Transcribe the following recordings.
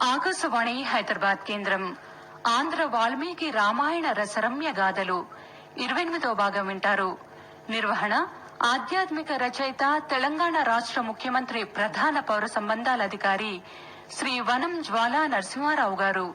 ఆకాశవాణి హైదరాబాద్ కేంద్రం. ఆంధ్ర వాల్మీకి రామాయణ రసరమ్య గాథలు ఇరవై ఎనిమిదో భాగం వింటారు. నిర్వహణ ఆధ్యాత్మిక రచయిత తెలంగాణ రాష్ట్ర ముఖ్యమంత్రి ప్రధాన పౌర సంబంధాల అధికారి శ్రీ వనం జ్వాలా నరసింహారావు గారు.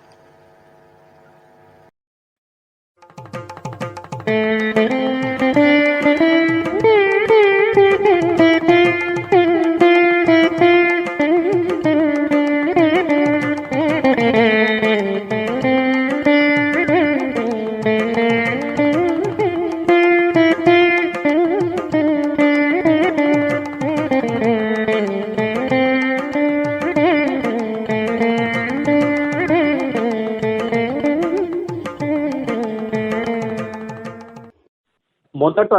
మొదట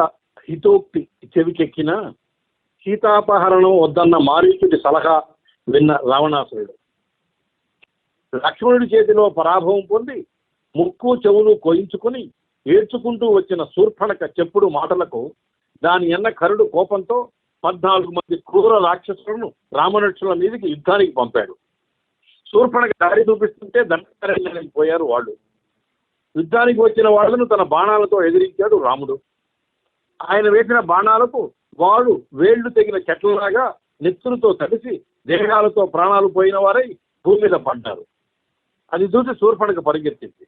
హితోక్తి చెవికెక్కిన సీతాపహరణం వద్దన్న మారీచుడి సలహా విన్న రావణాసురుడు. లక్ష్మణుడి చేతిలో పరాభవం పొంది ముక్కు చెవులు కోయించుకుని ఏడ్చుకుంటూ వచ్చిన శూర్పణక చెప్పుడు మాటలకు దాని ఎన్న కరుడు కోపంతో పద్నాలుగు మంది క్రూర రాక్షసులను రామనక్షుల మీదకి యుద్ధానికి పంపాడు. శూర్పణక దారి చూపిస్తుంటే దండకారణ్యానికి పోయారు వాళ్ళు. యుద్ధానికి వచ్చిన వాళ్ళను తన బాణాలతో ఎదిరించాడు రాముడు. ఆయన వేసిన బాణాలకు వాడు వేళ్ళు తెగిన చెట్లలాగా నెత్తులతో తడిసి దేహాలతో ప్రాణాలు పోయిన వారై భూమి మీద పడ్డారు. అది చూసి శూర్పణక పరిగెత్తింది.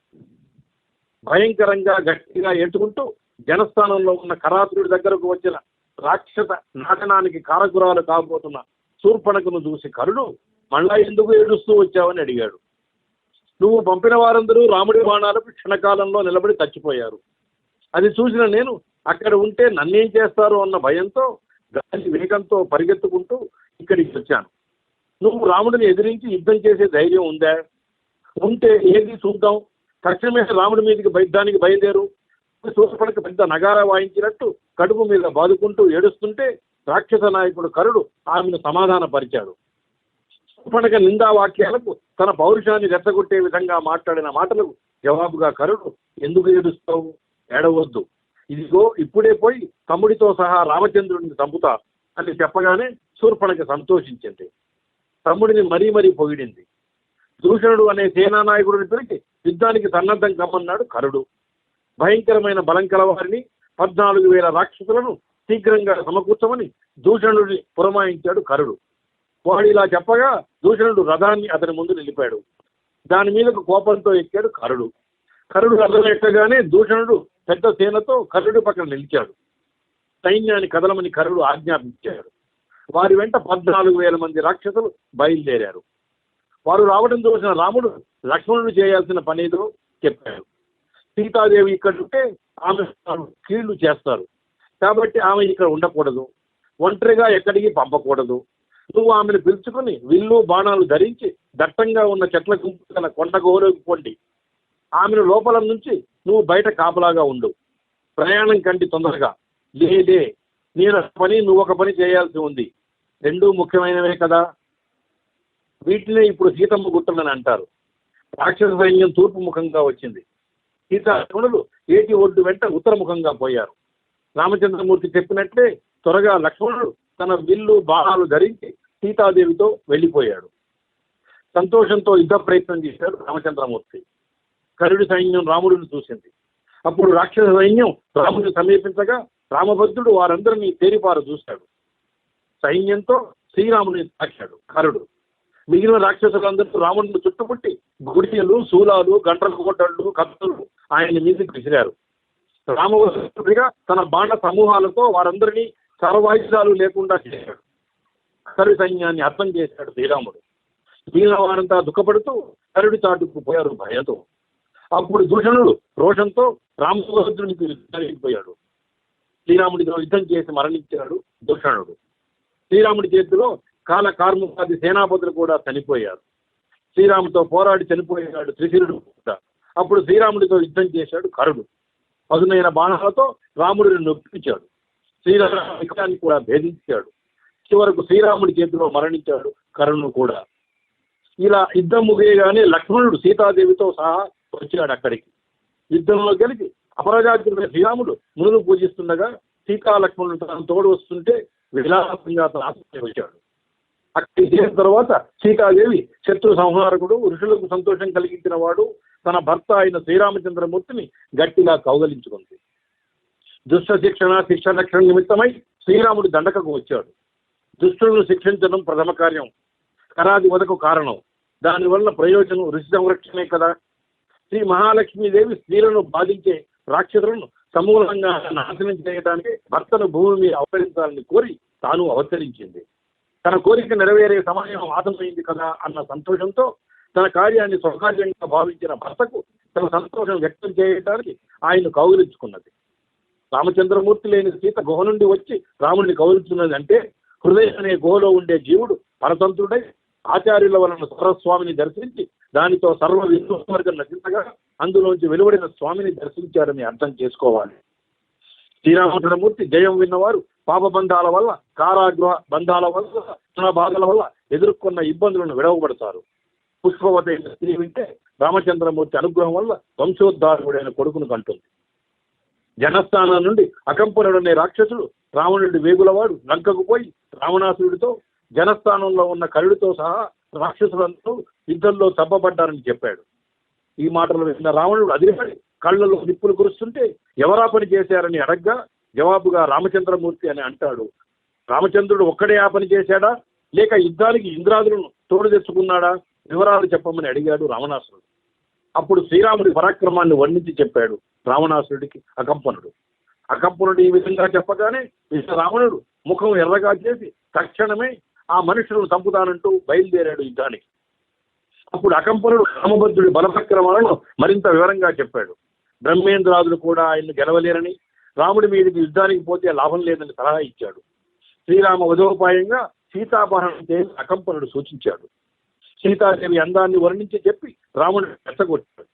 భయంకరంగా గట్టిగా ఏటుకుంటూ జనస్థానంలో ఉన్న కరాతుడి దగ్గరకు వచ్చిన రాక్షస నాటనానికి కారకురాలు కాబోతున్న శూర్పణకను చూసి కరుడు మళ్ళా ఎందుకు ఏడుస్తూ వచ్చావని అడిగాడు. నువ్వు పంపిన వారందరూ రాముడి బాణాలకు క్షణకాలంలో నిలబడి చచ్చిపోయారు. అది చూసిన నేను అక్కడ ఉంటే నన్నేం చేస్తారు అన్న భయంతో గాలి వేగంతో పరిగెత్తుకుంటూ ఇక్కడికి వచ్చాను. నువ్వు రాముడిని ఎదిరించి యుద్ధం చేసే ధైర్యం ఉందా? ఉంటే ఏది చూద్దాం? తక్షణమే రాముడి మీదకి దానికి బయలుదేరు. సూర్యపడక పెద్ద నగారా వాయించినట్టు కడుపు మీద బాదుకుంటూ ఏడుస్తుంటే రాక్షస నాయకుడు కరుడు ఆమెను సమాధానపరిచాడు. శూర్పణక నిందా వాక్యాలకు తన పౌరుషాన్ని రెచ్చగొట్టే విధంగా మాట్లాడిన మాటలకు జవాబుగా కరుడు ఎందుకు ఏడుస్తావు? ఏడవద్దు. ఇదిగో ఇప్పుడే పోయి తమ్ముడితో సహా రామచంద్రుడిని చంపుతా అని చెప్పగానే శూర్పణకి సంతోషించింది. తమ్ముడిని మరీ మరీ పొగిడింది. దూషణుడు అనే సేనానాయకుడిని పిలిచి యుద్ధానికి సన్నద్ధం కమ్మన్నాడు కరుడు. భయంకరమైన బలం కలవారిని పద్నాలుగు వేల రాక్షసులను శీఘ్రంగా సమకూర్చమని దూషణుడిని పురమాయించాడు కరుడు. వాడు ఇలా చెప్పగా దూషణుడు రథాన్ని అతని ముందు నిలిపాడు. దాని మీదకు కోపంతో ఎక్కాడు కరుడు. కరుడు రథం ఎక్కగానే దూషణుడు పెద్ద సేనతో కరుడు పక్కన నిలిచాడు. సైన్యాన్ని కదలమని కరుడు ఆజ్ఞాపించాడు. వారి వెంట పద్నాలుగు వేల మంది రాక్షసులు బయలుదేరారు. వారు రావడం చూసిన రాముడు లక్ష్మణుడు చేయాల్సిన పనేదో చెప్పాడు. సీతాదేవి ఇక్కడ ఉంటే ఆమె కీళ్ళు చేస్తారు. కాబట్టి ఆమె ఇక్కడ ఉండకూడదు. ఒంటరిగా ఎక్కడికి పంపకూడదు. నువ్వు ఆమెను పిలుచుకుని విల్లు బాణాలు ధరించి దట్టంగా ఉన్న చెట్ల గుంపు గల కొండ గోలోకి పొండి ఆమెను లోపల నుంచి నువ్వు బయట కాపలాగా ఉండు. ప్రయాణం కంటి తొందరగా. లేదే నేను ఒక పని నువ్వు ఒక పని చేయాల్సి ఉంది. రెండూ ముఖ్యమైనవే కదా. వీటినే ఇప్పుడు సీతమ్మ గుట్టలని అంటారు. రాక్షస సైన్యం తూర్పు ముఖంగా వచ్చింది. సీతాలక్ష్మణులు ఏటి ఒడ్డు వెంట ఉత్తరముఖంగా పోయారు. రామచంద్రమూర్తి చెప్పినట్లే త్వరగా లక్ష్మణుడు తన విల్లు బాణాలు ధరించి సీతాదేవితో వెళ్ళిపోయాడు. సంతోషంతో యుద్ధ ప్రయత్నం చేశాడు రామచంద్రమూర్తి. కరుడి సైన్యం రాముడిని చూసింది. అప్పుడు రాక్షస సైన్యం రాముడిని సమీపించగా రామభద్రుడు వారందరినీ తేరిపార చూశాడు. సైన్యంతో శ్రీరాముని తాకాడు కరుడు. మిగిలిన రాక్షసులందరూ రాముడిని చుట్టుముట్టి గుడియలు శూలాలు గంటల కోటళ్ళు కత్తులు ఆయన మీదకి విసిరారు. రామభద్రుడిగా తన బాణ సమూహాలతో వారందరినీ సర్వాయుధాలు లేకుండా చేశాడు. కరుడి సైన్యాన్ని అర్థం చేశాడు శ్రీరాముడు. మిగిలిన వారంతా దుఃఖపడుతూ కరుడి చాటుకు పోయారు భయంతో. అప్పుడు దూషణుడు రోషంతో రామభద్రునికి పోయాడు శ్రీరాముడితో యుద్ధం చేసి మరణించాడు దూషణుడు. శ్రీరాముడి చేతిలో కాల కార్ముకాది సేనాపతులు కూడా చనిపోయారు. శ్రీరాముతో పోరాడి చనిపోయాడు త్రిశిరుడు కూడా. అప్పుడు శ్రీరాముడితో యుద్ధం చేశాడు కరుడు. పదునైన బాణాలతో రాముడిని నొప్పించాడు. శ్రీరాముని కూడా భేదించాడు. చివరకు శ్రీరాముడి చేతిలో మరణించాడు కరుణుడు కూడా. ఇలా యుద్ధం ముగియగానే లక్ష్మణుడు సీతాదేవితో సహా వచ్చాడు అక్కడికి. యుద్ధంలో గెలిచి అపరాజాగ్రుడైన శ్రీరాముడు మునులు పూజిస్తుండగా సీతా లక్ష్మణుడు తన తోడు వస్తుంటే విలాసంగా తన ఆసక్తి వచ్చాడు. అక్కడికి చేసిన తర్వాత సీతాదేవి శత్రు సంహారకుడు ఋషులకు సంతోషం కలిగించిన వాడు తన భర్త అయిన శ్రీరామచంద్రమూర్తిని గట్టిగా కౌగలించుకుంది. దుష్ట శిక్షణ శిక్ష రక్షణ నిమిత్తమై శ్రీరాముడు దండకకు వచ్చాడు. దుష్టులను శిక్షించడం ప్రథమ కార్యం. కరాది వదకు కారణం. దానివల్ల ప్రయోజనం ఋషి సంరక్షణే కదా. శ్రీ మహాలక్ష్మీదేవి స్త్రీలను బాధించే రాక్షసులను సమూలంగా నాశనం చేయడానికి భర్తను భూమి మీద అవతరించాలని కోరి తాను అవతరించింది. తన కోరిక నెరవేరే సమయం ఆసమైంది కదా అన్న సంతోషంతో తన కార్యాన్ని సౌకర్యంగా భావించిన భర్తకు తన సంతోషం వ్యక్తం చేయడానికి ఆయన కౌగిలించుకున్నది. రామచంద్రమూర్తి లేని సీత గుహ నుండి వచ్చి రాముడిని కౌగిలించున్నది అంటే హృదయం అనే గుహలో ఉండే జీవుడు పరతంత్రుడై ఆచార్యుల వలన సురస్వామిని దర్శించి దానితో సర్వ విశ్వవర్గం నటించగా అందులోంచి వెలువడిన స్వామిని దర్శించారని అర్థం చేసుకోవాలి. శ్రీరామచంద్రమూర్తి జయం విన్నవారు పాపబంధాల వల్ల కారాగృహ బంధాల వల్ల తన బాధల వల్ల ఎదుర్కొన్న ఇబ్బందులను విడవబడతారు. పుష్పవతి స్త్రీ వింటే రామచంద్రమూర్తి అనుగ్రహం వల్ల వంశోద్ధారుడైన కొడుకును కంటుంది. జనస్థానం నుండి అకంపనుడనే రాక్షసుడు రావణుడి వేగులవాడు లంకకు పోయి రావణాసురుడితో జనస్థానంలో ఉన్న కరుడితో సహా రాక్షసులందరూ యుద్ధంలో తప్పబడ్డారని చెప్పాడు. ఈ మాటలు విన్న రావణుడు అదిరిపడి కళ్ళలో నిప్పులు కురుస్తుంటే ఎవరా పని చేశారని అడగ్గా జవాబుగా రామచంద్రమూర్తి అని అంటాడు. రామచంద్రుడు ఒక్కడే ఆ పని చేశాడా? లేక యుద్ధానికి ఇంద్రాదులను తోడు తెచ్చుకున్నాడా? వివరాలు చెప్పమని అడిగాడు రావణాసురుడు. అప్పుడు శ్రీరాముడి పరాక్రమాన్ని వర్ణించి చెప్పాడు రావణాసురుడికి అకంపనుడు. అకంపనుడు ఈ విధంగా చెప్పగానే విష్ణు రావణుడు ముఖం ఎర్రగా చేసి తక్షణమే ఆ మనుషులను చంపుతానంటూ బయలుదేరాడు యుద్ధానికి అప్పుడు అకంపనుడు రామభద్రుడి బలపక్రమాలను మరింత వివరంగా చెప్పాడు. బ్రహ్మేంద్రాదులు కూడా ఆయన్ను గెలవలేరని రాముడి మీదకి యుద్ధానికి పోతే లాభం లేదని సలహా ఇచ్చాడు. శ్రీరామ వధోపాయంగా సీతాపహరణం చేసి అకంపనుడు సూచించాడు. సీతాదేవి అందాన్ని వర్ణించి చెప్పి రాముడిని రెచ్చగొట్టాడు.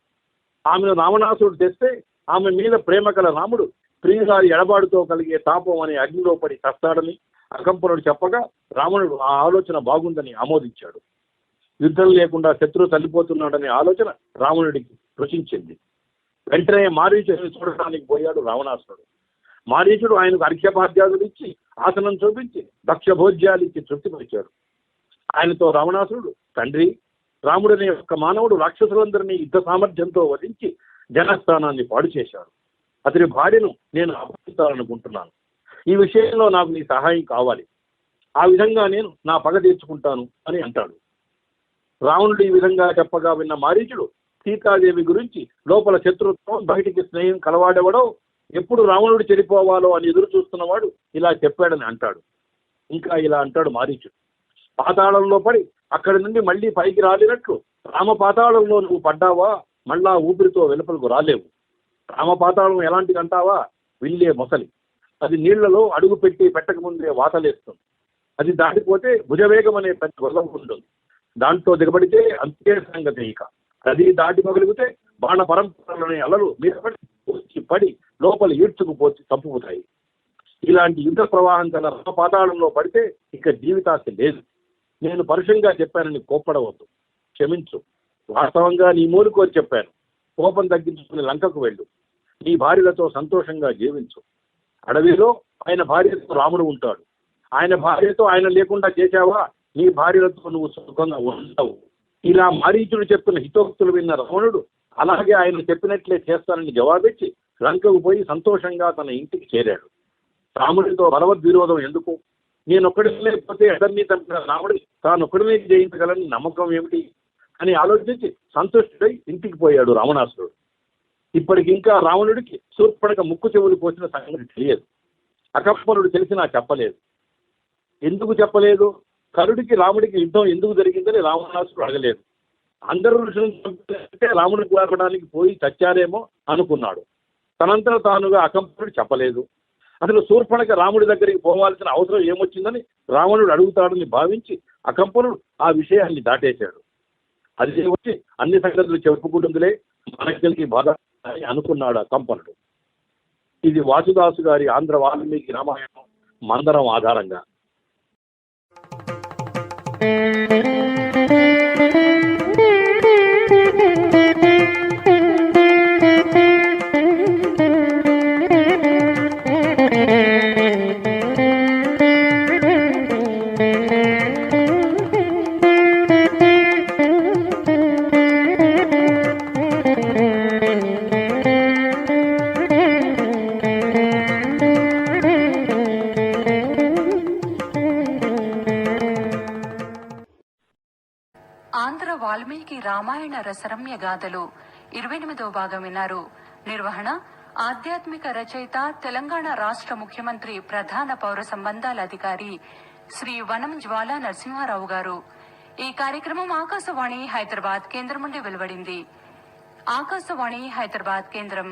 ఆమెను రావణాసురుడు తెస్తే ఆమె మీద ప్రేమ కల రాముడు ప్రియుగారి ఎడబాటుతో కలిగే తాపం అనే అగ్నిలో పడి చస్తాడని అకంపనుడు చెప్పగా రావణుడు ఆ ఆలోచన బాగుందని ఆమోదించాడు. యుద్ధం లేకుండా శత్రువు తల్లిపోతున్నాడనే ఆలోచన రావణుడికి రుచించింది వెంటనే మారీచుడిని చూడటానికి పోయాడు రావణాసురుడు. మారీచుడు ఆయనకు అర్ఘ్యపాద్యాదులు ఇచ్చి ఆసనం చూపించి దక్ష భోజ్యాలు ఇచ్చి తృప్తిపరిచాడు ఆయనతో రావణాసురుడు తండ్రి రాముడనే ఒక మానవుడు రాక్షసులందరినీ యుద్ధ సామర్థ్యంతో వధించి జనస్థానాన్ని పాడు చేశాడు అతని భార్యను నేను అపహరించాలనుకుంటున్నాను ఈ విషయంలో నాకు నీ సహాయం కావాలి. ఆ విధంగా నేను నా పగ తీర్చుకుంటాను అని అంటాడు. రావణుడు ఈ విధంగా చెప్పగా విన్న మారీచుడు సీతాదేవి గురించి లోపల శత్రుత్వం బయటికి స్నేహం కలవాడెవడో ఎప్పుడు రావణుడు చెడిపోవాలో అని ఎదురు చూస్తున్నవాడు ఇలా చెప్పాడని అంటాడు. ఇంకా ఇలా అంటాడు మారీచుడు. పాతాళంలో పడి అక్కడి నుండి మళ్ళీ పైకి రాలినట్లు రామ పాతాళంలో నువ్వు పడ్డావా? మళ్ళా ఊపిరితో వెలుపలకు రాలేవు. రామ పాతాళం ఎలాంటిది అంటావా విల్లే మొసలి. అది నీళ్ళలో అడుగు పెట్టి పెట్టకముందే వాతలేస్తుంది. అది దాటిపోతే భుజవేగం అనే పెద్ద బలం ఉంటుంది. దాంట్లో దిగబడితే అంతే సంగతి ఇక. అది దాటిపోగలిగితే బాణ పరంపరలోని అలలు మీద పడి వచ్చి పడి లోపల ఈడ్చుకుపోతే తప్పుపోతాయి ఇలాంటి యుద్ధ ప్రవాహం గల పాతాళంలో పడితే ఇక జీవితాశ లేదు. నేను పరుషంగా చెప్పానని కోప్పడవద్దు. క్షమించు. వాస్తవంగా నీ మూలుకోరి చెప్పాను. కోపం తగ్గించుకుని లంకకు వెళ్ళు. నీ భార్యలతో సంతోషంగా జీవించు. అడవిలో ఆయన భార్యతో రాముడు ఉంటాడు. ఆయన భార్యతో ఆయన లేకుండా చేశావా? నీ భార్యలతో నువ్వు సుఖంగా ఉండవు. ఇలా మారీచుడు చెప్పిన హితోక్తులు విన్న రావణుడు అలాగే ఆయన చెప్పినట్లే చేస్తానని జవాబిచ్చి లంకకు పోయి సంతోషంగా తన ఇంటికి చేరాడు. రాముడితో బలవద్విరోధం ఎందుకు? నేనొక్కడిని లేకపోతే అందరినీ చంపిన రాముడి తానొక్కడినే జయించగలని నమ్మకం ఏమిటి? అని ఆలోచించి సంతుష్టుడై ఇంటికి పోయాడు రావణాసురుడు. ఇప్పటికి ఇంకా రావణుడికి శూర్పణక ముక్కు చెవులు పోసిన సంగతి తెలియదు. అకప్పనుడు తెలిసినా చెప్పలేదు. ఎందుకు చెప్పలేదు? కరుడికి రాముడికి యుద్ధం ఎందుకు జరిగిందని రావణాసుడు అడగలేదు. అందరూ ఋషులను చంపితే రాముడిని కోరడానికి పోయి చచ్చారేమో అనుకున్నాడు. తనంతా తానుగా అకంపనుడు చెప్పలేదు. అసలు శూర్పణక రాముడి దగ్గరికి పోవాల్సిన అవసరం ఏమొచ్చిందని రావణుడు అడుగుతాడని భావించి అకంపనుడు ఆ విషయాన్ని దాటేశాడు. అది వచ్చి అన్ని సంగతులు చెప్పుకుంటుందిలే. మనకి బాధ అని అనుకున్నాడు అకంపనుడు ఇది వాసుదాసు గారి ఆంధ్ర వాల్మీకి రామాయణం మందరం ఆధారంగా. రామాయణ రసరమ్య గాథలు. ఇరవై ఎనిమిదో భాగం విన్నారు. నిర్వహణ ఆధ్యాత్మిక రచయిత తెలంగాణ రాష్ట్ర ముఖ్యమంత్రి ప్రధాన పౌర సంబంధాల అధికారి శ్రీ వనం జ్వాలా నరసింహారావు గారు. ఈ కార్యక్రమం ఆకాశవాణి హైదరాబాద్ కేంద్రం నుండి వెలువడింది. ఆకాశవాణి హైదరాబాద్ కేంద్రం.